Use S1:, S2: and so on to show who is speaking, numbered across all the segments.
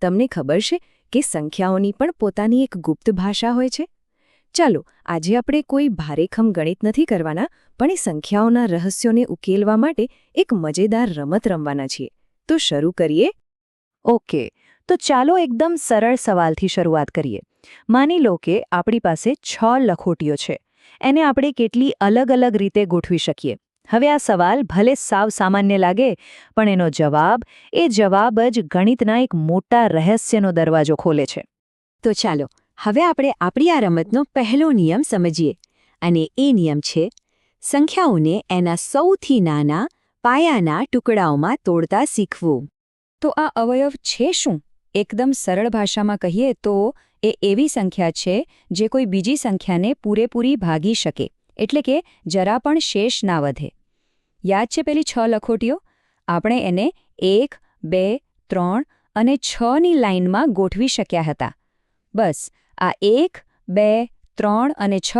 S1: તમને ખબર છે કે સંખ્યાઓની પણ પોતાની એક ગુપ્ત ભાષા હોય છે? ચાલો, આજે આપણે કોઈ ભારેખમ ગણિત નથી કરવાના, પણ એ સંખ્યાઓના રહસ્યોને ઉકેલવા માટે એક મજેદાર રમત રમવાના છીએ. તો શરૂ કરીએ?
S2: ઓકે, તો ચાલો એકદમ સરળ સવાલથી શરૂઆત કરીએ. માની લો કે આપણી પાસે છ લખોટીઓ છે. એને આપણે કેટલી અલગ અલગ રીતે ગોઠવી શકીએ? હવે આ સવાલ ભલે સાવ સામાન્ય લાગે, પણ એનો જવાબ, એ જવાબ જ ગણિતના એક મોટા રહસ્યનો દરવાજો ખોલે છે.
S1: તો ચાલો, હવે આપણે આપણી આ રમતનો પહેલો નિયમ સમજીએ. અને એ નિયમ છે, સંખ્યાઓને એના સૌથી નાના પાયાના ટુકડાઓમાં તોડતા શીખવું. તો આ અવયવ છે શું? એકદમ સરળ ભાષામાં કહીએ તો, એ એવી સંખ્યા છે, જે કોઈ બીજી સંખ્યાને પૂરેપૂરી ભાગી શકે. એટલે કે જરા પણ શેષ ના વધે. યાદ છે પેલી છ લખોટીઓ? આપણે એને એક, બે, ત્રણ અને છની લાઇનમાં ગોઠવી શક્યા હતા. બસ, આ એક, બે, ત્રણ અને છ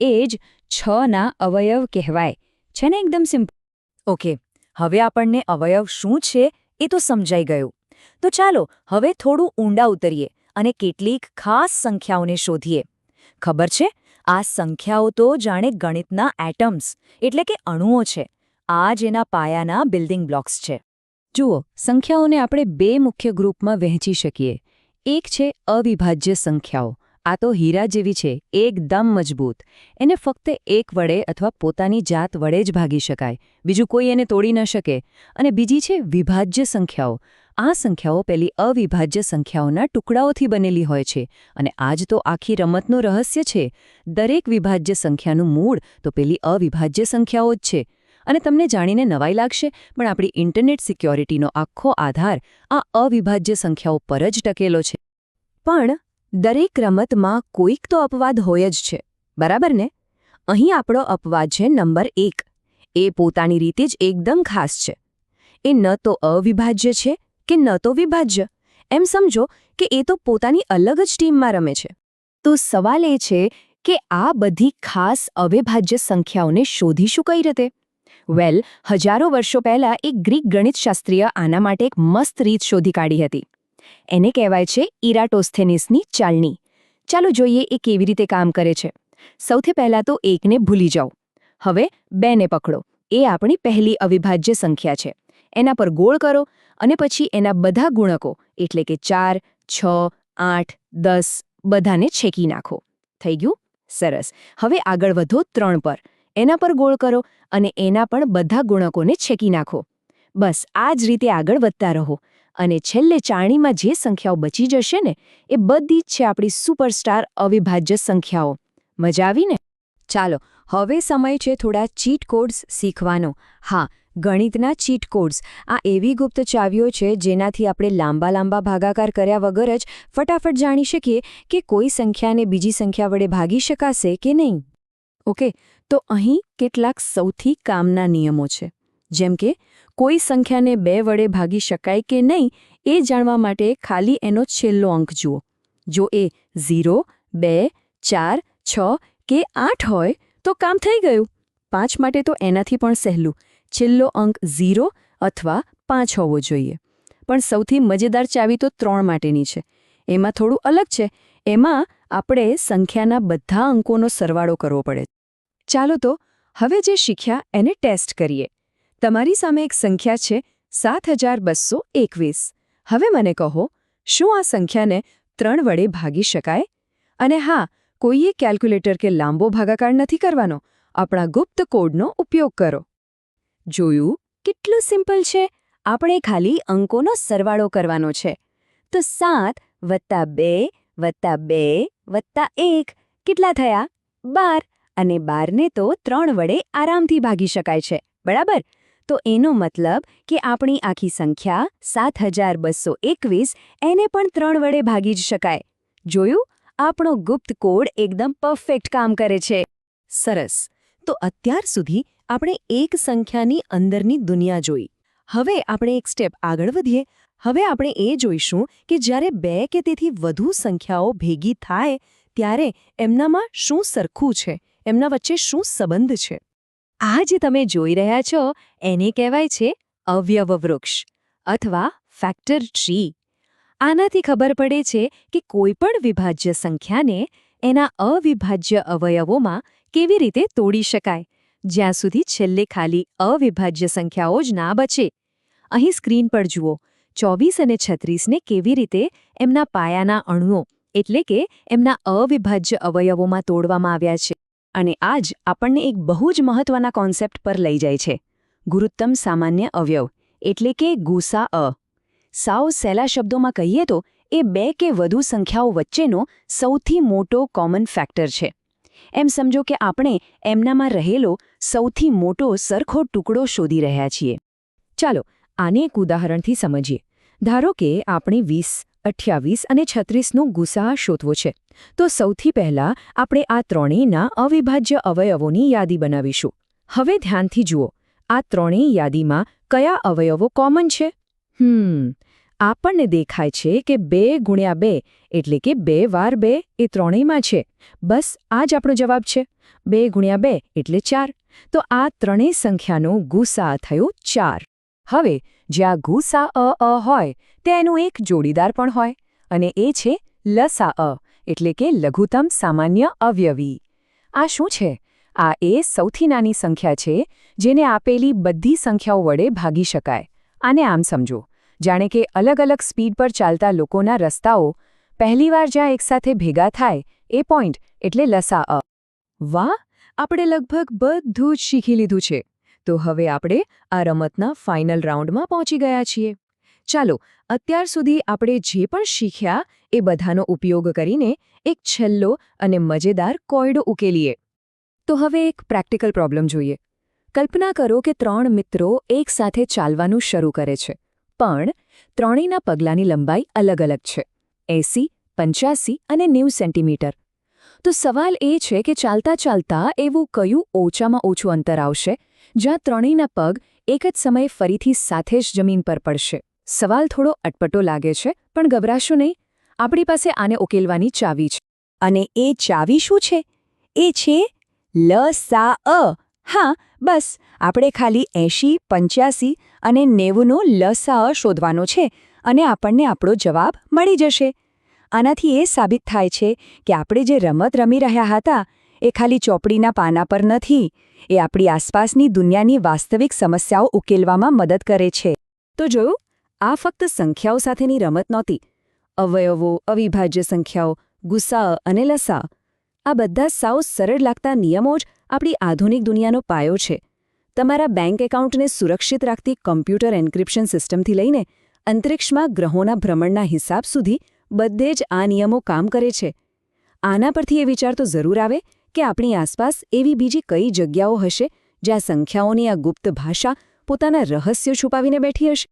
S1: એ જ છના અવયવ કહેવાય. છે ને એકદમ સિમ્પલ
S2: ઓકે, હવે આપણને અવયવ શું છે એ તો સમજાઈ ગયું. તો ચાલો, હવે થોડું ઊંડા ઉતરીએ અને કેટલીક ખાસ સંખ્યાઓને શોધીએ. ખબર છે? આ સંખ્યાઓ તો જાણે ગણિતના એટમ્સ એટલે કે અણુઓ છે. આ જ એના પાયાના બિલ્ડિંગ બ્લોક્સ છે.
S1: જુઓ, સંખ્યાઓને આપણે બે મુખ્ય ગ્રુપમાં વહેંચી શકીએ. એક છે અવિભાજ્ય સંખ્યાઓ. આ તો હીરા જેવી છે, એકદમ મજબૂત. એને ફક્ત એક વડે અથવા પોતાની જાત વડે જ ભાગી શકાય. બીજું કોઈ એને તોડી ન શકે. અને બીજી છે વિભાજ્ય સંખ્યાઓ. આ સંખ્યાઓ પેલી અવિભાજ્ય સંખ્યાઓના ટુકડાઓથી બનેલી હોય છે. અને આજ તો આખી રમતનું રહસ્ય છે. દરેક વિભાજ્ય સંખ્યાનું મૂળ તો પેલી અવિભાજ્ય સંખ્યાઓ જ છે. અને તમને જાણીને નવાઈ લાગશે, પણ આપણી ઇન્ટરનેટ સિક્યોરિટીનો આખો આધાર આ અવિભાજ્ય સંખ્યાઓ પર જ ટકેલો છે. પણ દરેક રમતમાં કોઈક તો અપવાદ હોય જ છે. બરાબર ને? અહીં આપણો અપવાદ છે નંબર એક. એ પોતાની રીતે જ એકદમ ખાસ છે. એ ન તો અવિભાજ્ય છે કે ન તો વિભાજ્ય. એમ સમજો કે એ તો પોતાની અલગ જ ટીમમાં રમે છે. તો સવાલ એ છે કે આ બધી ખાસ અવિભાજ્ય સંખ્યાઓને શોધીશું કઈ રીતે? વેલ, હજારો વર્ષો પહેલાં એક ગ્રીક ગણિતશાસ્ત્રીય આના માટે એક મસ્ત રીત શોધી કાઢી હતી. એને કહેવાય છે ઇરાટોસ્થેનિસની ચાલણી ચાલો જોઈએ એ કેવી રીતે કામ કરે છે. સૌથી પહેલાં તો એકને ભૂલી જાઓ. હવે બેને પકડો. એ આપણી પહેલી અવિભાજ્ય સંખ્યા છે. એના પર ગોળ કરો અને પછી એના બધા ગુણકો, એટલે કે ચાર, છ, આઠ, દસ, બધાને છેકી નાખો. થઈ ગયું? સરસ. હવે આગળ વધો ત્રણ પર. એના પર ગોળ કરો અને એના પણ બધા ગુણકોને છેકી નાખો. બસ, આ જ રીતે આગળ વધતા રહો. અને છેલ્લે ચાણીમાં જે સંખ્યાઓ બચી જશે ને, એ બધી જ છે આપણી સુપરસ્ટાર અવિભાજ્ય સંખ્યાઓ. મજા આવીને ચાલો, હવે સમય છે થોડા ચીટ કોડ્સ શીખવાનો. હા, ગણિતના ચીટ કોડ્સ. આ એવી ગુપ્ત ચાવીઓ છે જેનાથી આપણે લાંબા લાંબા ભાગાકાર કર્યા વગર જ ફટાફટ જાણી શકીએ કે કોઈ સંખ્યાને બીજી સંખ્યા વડે ભાગી શકાશે કે નહીં. ઓકે, તો અહીં કેટલાક સૌથી કામના નિયમો છે. જેમ કે, કોઈ સંખ્યાને બે વડે ભાગી શકાય કે નહીં, એ જાણવા માટે ખાલી એનો છેલ્લો અંક જુઓ. જો એ ઝીરો, બે, ચાર, છ કે આઠ હોય, તો કામ થઈ ગયું. પાંચ માટે તો એનાથી પણ સહેલું. છેલ્લો અંક ઝીરો અથવા પાંચ હોવો જોઈએ. પણ સૌથી મજેદાર ચાવી તો ત્રણ માટેની છે. એમાં થોડું અલગ છે. એમાં આપણે સંખ્યાના બધા અંકોનો સરવાળો કરવો પડે. ચાલો તો, હવે જે શીખ્યા એને ટેસ્ટ કરીએ. તમારી સામે એક સંખ્યા છે સાત હજાર બસો એકવીસ. હવે મને કહો, શું આ સંખ્યાને ત્રણ વડે ભાગી શકાય? અને હા, કોઈએ કેલ્ક્યુલેટર કે લાંબો ભાગાકાર નથી કરવાનો. આપણા ગુપ્ત કોડનો ઉપયોગ કરો. જોયું? કેટલું સિમ્પલ છે. આપણે ખાલી અંકોનો સરવાળો કરવાનો છે. તો સાત વત્તા બે વત્તા બે વત્તા એક કેટલા થયા? બાર. અને બારને તો ત્રણ વડે આરામથી ભાગી શકાય છે. બરાબર? તો એનો મતલબ કે આપણી આખી સંખ્યા સાત હજાર બસો એકવીસ એને પણ ત્રણ વડે ભાગી જ શકાય. જોયું? આપણો ગુપ્ત કોડ એકદમ પરફેક્ટ કામ કરે છે. સરસ. તો અત્યાર સુધી આપણે એક સંખ્યાની અંદરની દુનિયા જોઈ. હવે આપણે એક સ્ટેપ આગળ વધીએ. હવે આપણે એ જોઈશું કે જ્યારે બે કે તેથી વધુ સંખ્યાઓ ભેગી થાય, ત્યારે એમનામાં શું સરખું છે? એમના વચ્ચે શું સંબંધ છે? આ જે તમે જોઈ રહ્યા છો, એને કહેવાય છે અવયવ વૃક્ષ અથવા ફેક્ટર ટ્રી
S2: આનાથી ખબર પડે છે કે કોઈ પણ વિભાજ્ય સંખ્યાને એના અવિભાજ્ય અવયવોમાં કેવી રીતે તોડી શકાય. જ્યાં સુધી છેલ્લે ખાલી અવિભાજ્ય સંખ્યાઓ જ ના બચે. અહીં સ્ક્રીન પર જુઓ, ચોવીસ અને છત્રીસને કેવી રીતે એમના પાયાના અણુઓ, એટલે કે એમના અવિભાજ્ય અવયવોમાં તોડવામાં આવ્યા છે.
S1: અને આજ આપણને એક બહુ જ મહત્વના કોન્સેપ્ટ પર લઈ જાય છે. ગુરુત્તમ સામાન્ય અવયવ, એટલે કે ગુસા અ. સાવ સહેલા શબ્દોમાં કહીએ તો, એ બે કે વધુ સંખ્યાઓ વચ્ચેનો સૌથી મોટો કોમન ફેક્ટર છે. એમ સમજો કે આપણે એમનામાં રહેલો સૌથી મોટો સરખો ટુકડો શોધી રહ્યા છીએ.
S2: ચાલો આને એક ઉદાહરણથી સમજીએ. ધારો કે આપણે વીસ અઠ્યાવીસ અને છત્રીસનો ગુસા શોધવો છે. તો સૌથી પહેલા આપણે આ ત્રણેયના અવિભાજ્ય અવયવોની યાદી બનાવીશું. હવે ધ્યાનથી જુઓ, આ ત્રણેય યાદીમાં કયા અવયવો કોમન છે? હમ, આપણને દેખાય છે કે બે ગુણ્યા બે એટલે કે બે વાર બે એ ત્રણેયમાં છે. બસ, આ જ આપણો જવાબ છે. બે ગુણ્યા બે એટલે ચાર. તો આ ત્રણેય સંખ્યાનો ગુસા થયો ચાર. હવે, જ્યાં ગુસા અ અ હોય, તેનું એક જોડીદાર પણ હોય, અને એ છે લસા અ, એટલે કે લઘુત્તમ સામાન્ય અવયવી. આ શું છે? આ એ સૌથી નાની સંખ્યા છે, જેને આપેલી બધી સંખ્યાઓ વડે ભાગી શકાય. આને આમ સમજો. જાણે કે અલગ અલગ સ્પીડ પર ચાલતા લોકોના રસ્તાઓ પહેલીવાર જ્યાં એકસાથે ભેગા થાય, એ પોઈન્ટ એટલે લસા અ. વાહ! આપણે લગભગ બધું જ શીખી લીધું છે. તો હવે આપણે આ રમતના ફાઇનલ રાઉન્ડમાં પહોંચી ગયા છીએ. ચાલો, અત્યાર સુધી આપણે જે પણ શીખ્યા એ બધાનો ઉપયોગ કરીને એક છેલ્લો અને મજેદાર કોયડો ઉકેલીએ. તો હવે એક પ્રેક્ટિકલ પ્રોબ્લેમ જોઈએ. કલ્પના કરો કે ત્રણ મિત્રો એકસાથે ચાલવાનું શરૂ કરે છે, પણ ત્રણેયના પગલાંની લંબાઈ અલગ અલગ છે, એસી, પંચ્યાસી અને નેવું સેન્ટીમીટર. તો સવાલ એ છે કે ચાલતા ચાલતા એવું કયું ઓછામાં ઓછું અંતર આવશે? જ્યાં ત્રણેયના પગ એક જ સમયે ફરીથી સાથે જ જમીન પર પડશે. સવાલ થોડો અટપટો લાગે છે, પણ ગભરાશો નહીં. આપણી પાસે આને ઉકેલવાની ચાવી છે. અને એ ચાવી શું છે? એ છે લ સા અ. હા, બસ. આપણે ખાલી એંશી, પંચ્યાસી અને નેવુંનો લસા અ શોધવાનો છે અને આપણને આપણો જવાબ મળી જશે. આનાથી એ સાબિત થાય છે કે આપણે જે રમત રમી રહ્યા હતા એ ખાલી ચોપડીના પાના પર નથી, એ આપણી આસપાસની દુનિયાની વાસ્તવિક સમસ્યાઓ ઉકેલવામાં મદદ કરે છે. તો જોયું, આ ફક્ત સંખ્યાઓ સાથેની રમત નહોતી, અવયવો, અવિભાજ્ય સંખ્યાઓ, ગુસ્સા અને લસા. આ બધા સાવ સરળ લાગતા નિયમો જ આપણી આધુનિક દુનિયાનો પાયો છે. તમારા બેંક એકાઉન્ટને સુરક્ષિત રાખતી કમ્પ્યુટર એન્ક્રિપ્શન સિસ્ટમથી લઈને અંતરિક્ષમાં ગ્રહોના ભ્રમણના હિસાબ સુધી બધે જ આ નિયમો કામ કરે છે. આના પરથી એ વિચાર તો જરૂર આવે કે આપણી આસપાસ એવી બીજી કઈ જગ્યાઓ હશે જ્યાં સંખ્યાઓની આ ગુપ્ત ભાષા પોતાના રહસ્યો છુપાવીને બેઠી હશે?